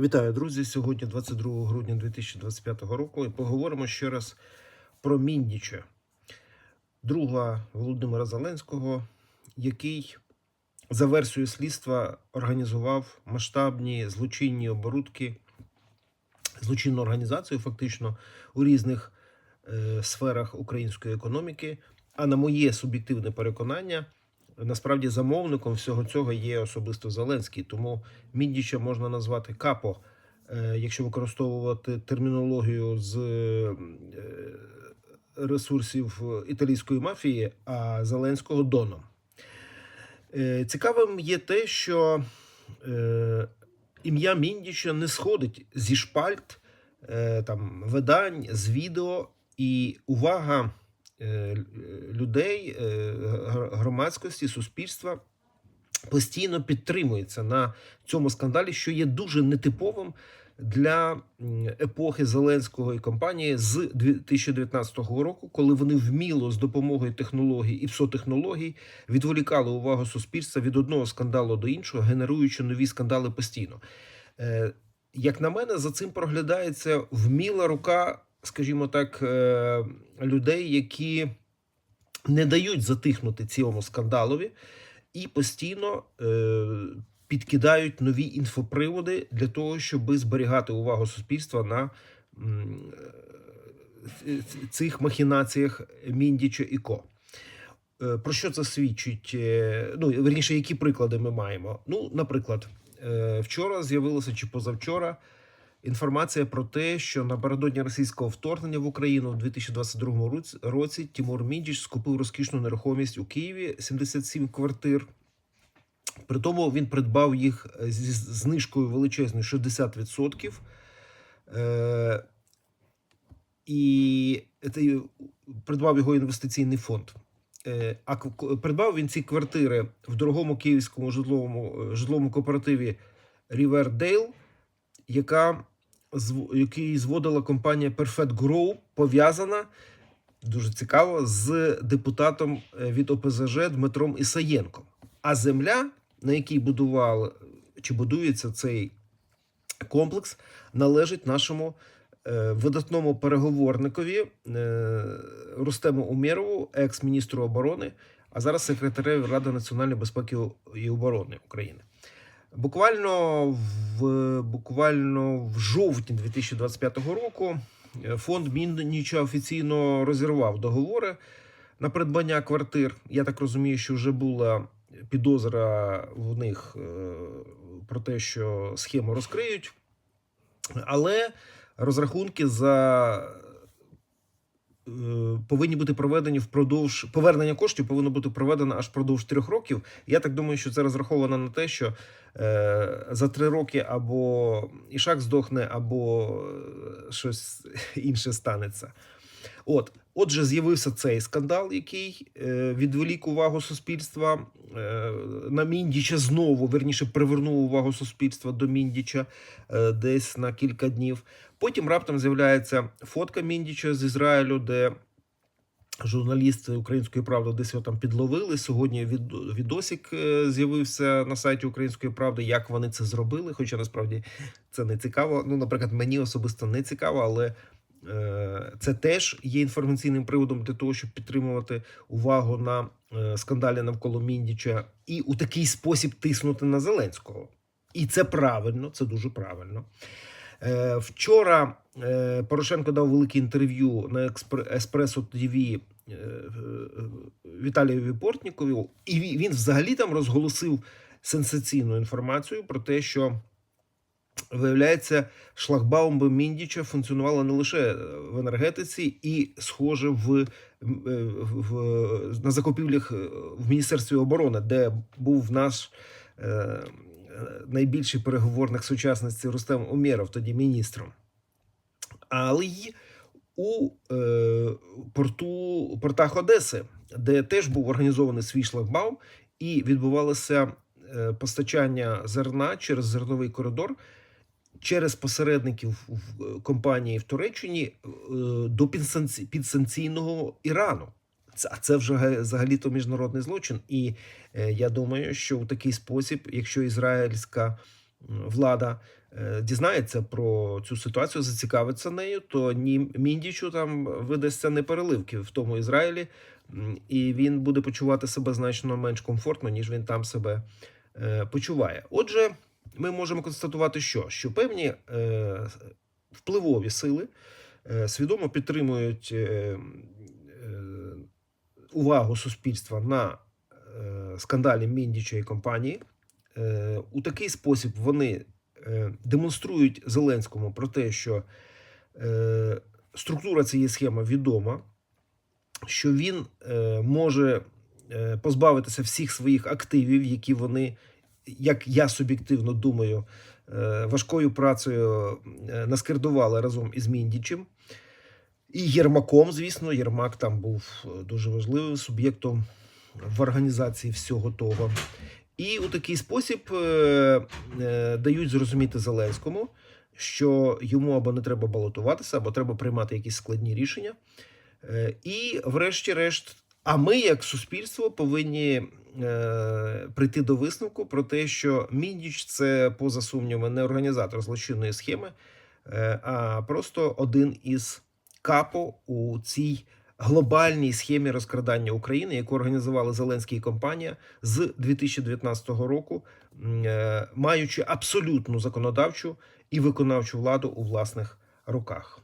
Вітаю, друзі! Сьогодні 22 грудня 2025 року і поговоримо ще раз про Міндіча, друга Володимира Зеленського, який за версією слідства організував масштабні злочинні оборудки, злочинну організацію, фактично у різних е, сферах української економіки. А на моє суб'єктивне переконання, насправді замовником всього цього є особисто Зеленський. Тому Міндіча можна назвати капо, е, якщо використовувати термінологію з е, ресурсів італійської мафії, а Зеленського доном. Е, Цікавим є те, що ім'я Міндіча не сходить зі шпальт там, видань, з відео, і увага людей, е, громадськості, суспільства постійно підтримується на цьому скандалі, що є дуже нетиповим для епохи Зеленського і компанії з 2019 року, коли вони вміло з допомогою технологій і псотехнологій відволікали увагу суспільства від одного скандалу до іншого, генеруючи нові скандали постійно. Е, Як на мене, за цим проглядається вміла рука, скажімо так, е, людей, які не дають затихнути цьому скандалові і постійно е, підкидають нові інфоприводи для того, щоб зберігати увагу суспільства на е, цих махінаціях Міндіча і Ко. Про що це свідчить? Ну, верніше, які приклади ми маємо? Ну, наприклад, вчора з'явилося чи позавчора інформація про те, що напередодні російського вторгнення в Україну в 2022 році- Тимур Міндіч скупив розкішну нерухомість у Києві 77 квартир. При тому він придбав їх е, зі знижкою величезною 60%. Е, і це придбав його інвестиційний фонд. Е, А придбав він ці квартири в дорогому київському житловому, е, житловому кооперативі Рівердейл, яка який зводила компанія Perfect Grow, пов'язана дуже цікаво з депутатом е, від ОПЗЖ Дмитром Ісаєнком. А земля, на якій будував чи будується цей комплекс, належить нашому е, видатному переговорникові е, Рустему Умєрову, екс-міністру оборони, а зараз секретареві Ради національної безпеки і оборони України. Буквально в буквально в жовтні 2025 року е, фонд Мінніча офіційно розірвав договори на придбання квартир. Я так розумію, що вже була підозра в них е, про те, що схему розкриють, але розрахунки за повинні бути проведені впродовж повернення коштів повинно бути проведено аж впродовж трьох років. Я так думаю, що це розраховано на те, що е, за три роки або ішак здохне, або е, щось інше станеться. От, отже, з'явився цей скандал, який е, відволік увагу суспільства е, на Міндіча знову, верніше, привернув увагу суспільства до Міндіча е, десь на кілька днів. Потім раптом з'являється фотка Міндіча з Ізраїлю, де журналісти української правди десь його там підловили. Сьогодні від, відосик е, з'явився на сайті Української правди, як вони це зробили. Хоча насправді це не цікаво. Ну, наприклад, мені особисто не цікаво, але це теж є інформаційним приводом для того, щоб підтримувати увагу на е, скандалі навколо Міндіча і у такий спосіб тиснути на Зеленського. І це правильно, це дуже правильно. Е, Вчора е, Порошенко дав велике інтерв'ю на Еспресо ТВ е, е, Віталієві Портнікові, і він взагалі там розголосив сенсаційну інформацію про те, що виявляється, шлагбаумби Міндіча функціонували не лише в енергетиці, і, схоже, в, е, в, на закупівлях е, в Міністерстві оборони, де був наш. е, найбільший переговорник сучасності Рустем Умєров, тоді міністром. Але й у е, порту, портах Одеси, де теж був організований свій шлагбаум, і відбувалося е, постачання зерна через зерновий коридор. Через посередників в компанії в Туреччині е, до підсанкційного Ірану. А це вже га- взагалі-то міжнародний злочин. І е, я думаю, що у такий спосіб, якщо ізраїльська влада е, дізнається про цю ситуацію, зацікавиться нею, то ні Міндічу там видасться не переливки в тому Ізраїлі, і він буде почувати себе значно менш комфортно, ніж він там себе е, почуває. Отже, ми можемо констатувати, що, що певні е, впливові сили е, свідомо підтримують е, е, увагу суспільства на е, скандалі Міндіча і компанії. Е, у такий спосіб вони е, демонструють Зеленському про те, що е, структура цієї схеми відома, що він е, може е, позбавитися всіх своїх активів, які вони, як я суб'єктивно думаю, е, важкою працею е, наскердували разом із Міндічем. І Єрмаком, звісно, Єрмак там був е, дуже важливим суб'єктом в організації всього того. І у такий спосіб дають зрозуміти Зеленському, що йому або не треба балотуватися, або треба приймати якісь складні рішення. І, врешті-решт, а ми, як суспільство, повинні прийти до висновку про те, що Міндіч це, поза сумнівами, не організатор злочинної схеми, е, а просто один із капо у цій глобальній схемі розкрадання України, яку організували Зеленський і компанія з 2019 року, е, маючи абсолютну законодавчу і виконавчу владу у власних руках.